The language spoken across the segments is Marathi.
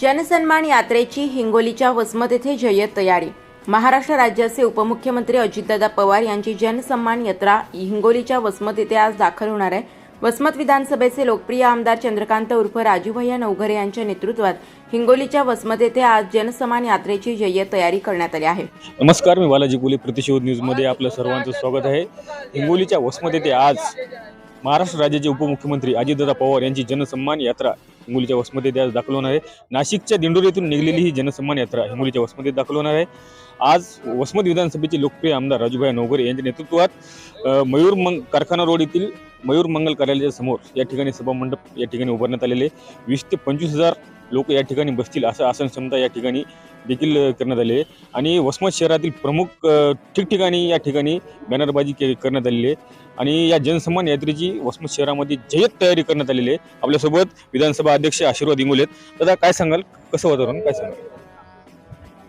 जनसन्मान यात्रेची हिंगोलीच्या वसमत येथे जय्यत तयारी. महाराष्ट्र राज्याचे उपमुख्यमंत्री अजितदादा पवार यांची जनसन्मान यात्रा हिंगोलीच्या वसमत येथे आज दाखल होणार आहे. वसमत विधानसभेचे लोकप्रिय आमदार चंद्रकांत उर्फ राजूभैया नवघरे यांच्या नेतृत्वात हिंगोलीच्या वसमत येथे आज जनसन्मान यात्रेची जय्यत तयारी करण्यात आली आहे. नमस्कार मी बालाजी कुले प्रतिशोध न्यूजमध्ये आपलं सर्वांचं स्वागत आहे. हिंगोलीच्या वसमत येथे आज महाराष्ट्र राज्याचे उपमुख्यमंत्री अजितदादा पवार यांची जनसन्मान यात्रा हिंगोलीच्या वसमध्ये येथे आज दाखल होणार आहे नाशिकच्या दिंडोरीतून निघलेली ही जनसन्मान यात्रा हिंगोलीच्या वसमध्ये येथे दाखल होणार आहे आज वसमत विधानसभेचे लोकप्रिय आमदार राजूभाई नवगरे यांच्या नेतृत्वात मयूर मंग कारखाना रोड येथील मयूर मंगल कार्यालयाच्या समोर या ठिकाणी सभामंडप या ठिकाणी उभारण्यात आलेले आहे. वीस ते पंचवीस हजार लोक या ठिकाणी बसतील असं आसन क्षमता या ठिकाणी देखील करण्यात आले आहे. आणि वसमत शहरातील प्रमुख ठिकठिकाणी या ठिकाणी बॅनरबाजी के करण्यात आलेली आहे. आणि या जनसन्मान यात्रेची वसमत शहरामध्ये जय्यत तयारी करण्यात आलेली आहे. आपल्यासोबत विधानसभा अध्यक्ष आशीर्वाद इंगोले आहेत. दादा काय सांगाल? कसं वातावरण? काय सांगाल?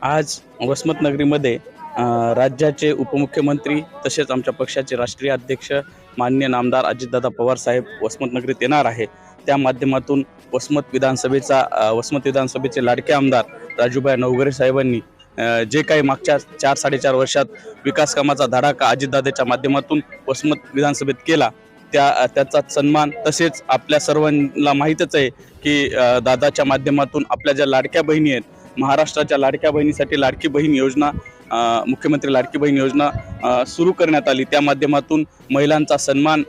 आज वसमत नगरीमध्ये राज्याचे उपमुख्यमंत्री तसेच आमच्या पक्षाचे राष्ट्रीय अध्यक्ष मान्य नामदार अजितदादा पवार साहेब वसमत नगरीत येणार आहे. त्या माध्यमातून वसमत विधानसभेचा वसमत विधानसभेचे लाडके आमदार राजूभाई नवगरे साहेबांनी जे काही मागच्या चार साडेचार वर्षात विकास कामाचा धडाका अजितदादाच्या माध्यमातून वसमत विधानसभेत केला त्या त्याचा सन्मान तसेच आपल्या सर्वांना माहीतच आहे की दादाच्या माध्यमातून आपल्या ज्या लाडक्या बहिणी आहेत महाराष्ट्राच्या लाडक्या बहिणीसाठी लाडकी बहीण योजना मुख्यमंत्री लाडकी बहीण योजना सुरू करण्यात आली त्या माध्यमातून महिलांचा सन्मान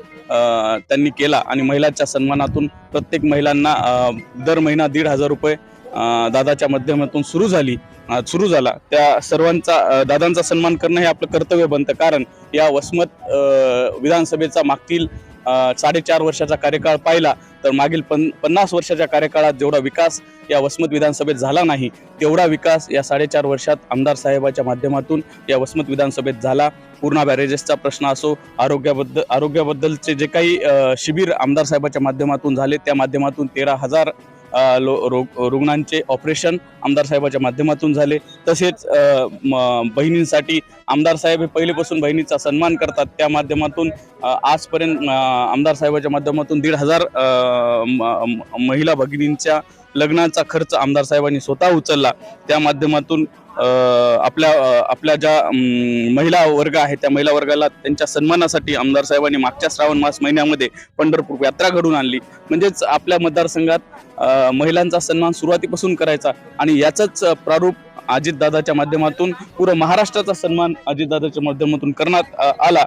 त्यांनी केला. आणि महिलांच्या सन्मानातून प्रत्येक महिलांना दर महिना दीड हजार रुपये दादाच्या माध्यमातून सुरू झाली. सुरू झाला. त्या सर्वांचा दादांचा सन्मान करणं हे आपलं कर्तव्य बनतं. कारण या वसमत विधानसभेचा मागतील साडेचार वर्षाचा कार्यकाळ पाहिला तर मागील पन पन्नास वर्षाच्या कार्यकाळात जेवढा विकास या वसमत विधानसभेत झाला नाही तेवढा विकास या साडेचार वर्षात आमदार साहेबाच्या माध्यमातून या वसमत विधानसभेत झाला. पूर्णा बॅरेजेसचा प्रश्न असो आरोग्याबद्दल आरोग्याबद्दलचे जे काही शिबिर आमदार साहेबाच्या माध्यमातून झाले त्या माध्यमातून तेरा हजार लो रुग्णांचे ऑपरेशन आमदार साहेबाच्या माध्यमातून झाले. तसेच बहिणींसाठी आमदार साहेब हे पहिलेपासून बहिणीचा सन्मान करतात. त्या माध्यमातून आजपर्यंत आमदार साहेबाच्या माध्यमातून दीड हजार म- महिला भगिनींच्या लग्नाचा खर्च आमदार साहेबांनी स्वतः उचलला. त्या माध्यमातून आपल्या आपल्या ज्या महिला वर्ग आहे त्या महिला वर्गाला त्यांच्या सन्मानासाठी आमदार साहेबांनी मागच्या श्रावण मास महिन्यामध्ये पंढरपूर यात्रा घडून आणली. म्हणजेच आपल्या मतदारसंघात महिलांचा सन्मान सुरुवातीपासून करायचा आणि याचंच प्रारूप अजितदादाच्या माध्यमातून पुरं महाराष्ट्राचा सन्मान अजितदादाच्या माध्यमातून करण्यात आला.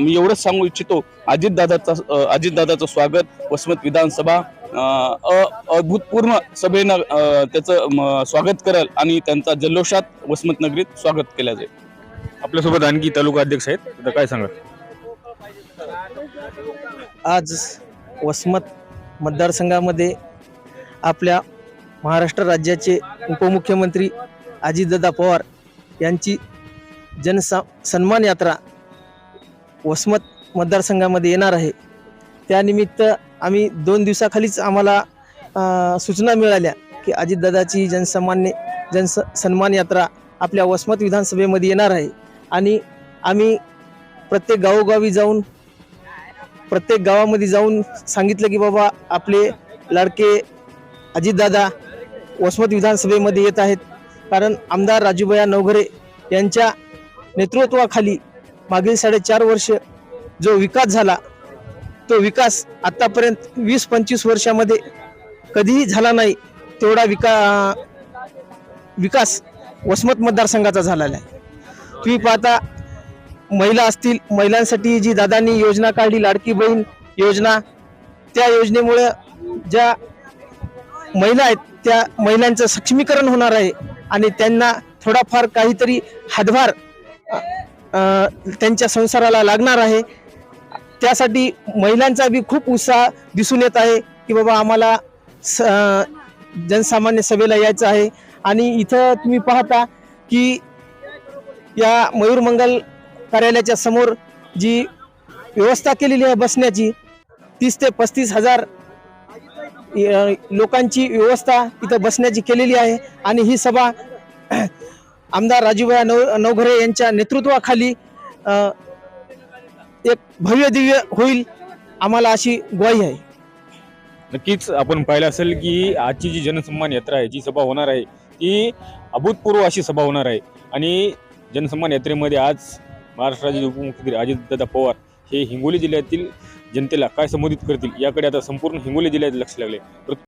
मी एवढंच सांगू इच्छितो अजितदादाचा अजितदादाचं स्वागत वसमत विधानसभा अ, अ- अभूतपूर्व सभेनं त्याचं स्वागत करेल आणि त्यांचा जल्लोषात वसमत नगरीत स्वागत केलं जाईल. आपल्यासोबत आणखी तालुका अध्यक्ष आहेत. आता काय सांगाल? आज वसमत मतदारसंघामध्ये आपल्या महाराष्ट्र राज्याचे उपमुख्यमंत्री अजितदादा पवार यांची जनसा सन्मान यात्रा वसमत मतदारसंघामध्ये येणार आहे. त्यानिमित्त आम्ही दोन दिवसाखालीच आम्हाला सूचना मिळाल्या की अजितदादाची जनसन्मान्य जनस सन्मान यात्रा आपल्या वसमत विधानसभेमध्ये येणार आहे. आणि आम्ही प्रत्येक गावोगावी जाऊन प्रत्येक गावामध्ये जाऊन सांगितलं की बाबा आपले लाडके अजितदादा वसमत विधानसभेमध्ये येत आहेत. कारण आमदार राजूभया नवघरे यांच्या नेतृत्वाखाली मागील साडेचार वर्ष जो विकास झाला तो विकास आत्तापर्यंत वीस पंचवीस वर्षामध्ये कधीही झाला नाही तेवढा विका विकास वसमत मतदारसंघाचा झालेला आहे. तुम्ही पाहता महिला असतील महिलांसाठी जी दादांनी योजना काढली लाडकी बहीण योजना त्या योजनेमुळे ज्या महिला आहेत त्या महिलांचं सक्षमीकरण होणार आहे आणि त्यांना थोडाफार काहीतरी हातभार त्यांच्या संसाराला लागणार आहे. त्यासाठी महिलांचा बी खूप उत्साह दिसून येत आहे की बाबा आम्हाला स जनसामान्य सभेला यायचं आहे. आणि इथं तुम्ही पाहता की या मयूर मंगल कार्यालयाच्या समोर जी व्यवस्था केलेली आहे बसण्याची तीस ते पस्तीस हजार लोकांची व्यवस्था इथं बसण्याची केलेली आहे. आणि ही सभा आमदार राजूभाई नव नवघरे यांच्या नेतृत्वाखाली एक भव्य दिव्य होईल आम्हाला अशी ग्वाही आहे. नक्कीच आपण पाहिलं असेल की आजची जी जनसन्मान यात्रा आहे जी सभा होणार आहे ती अभूतपूर्व अशी सभा होणार आहे. आणि जनसन्मान यात्रेमध्ये आज महाराष्ट्र राज्याचे उपमुख्यमंत्री अजितदादा पवार हे हिंगोली जिल्ह्यातील जनतेला काय संबोधित करतील याकडे आता संपूर्ण हिंगोली जिल्ह्यात लक्ष लागले.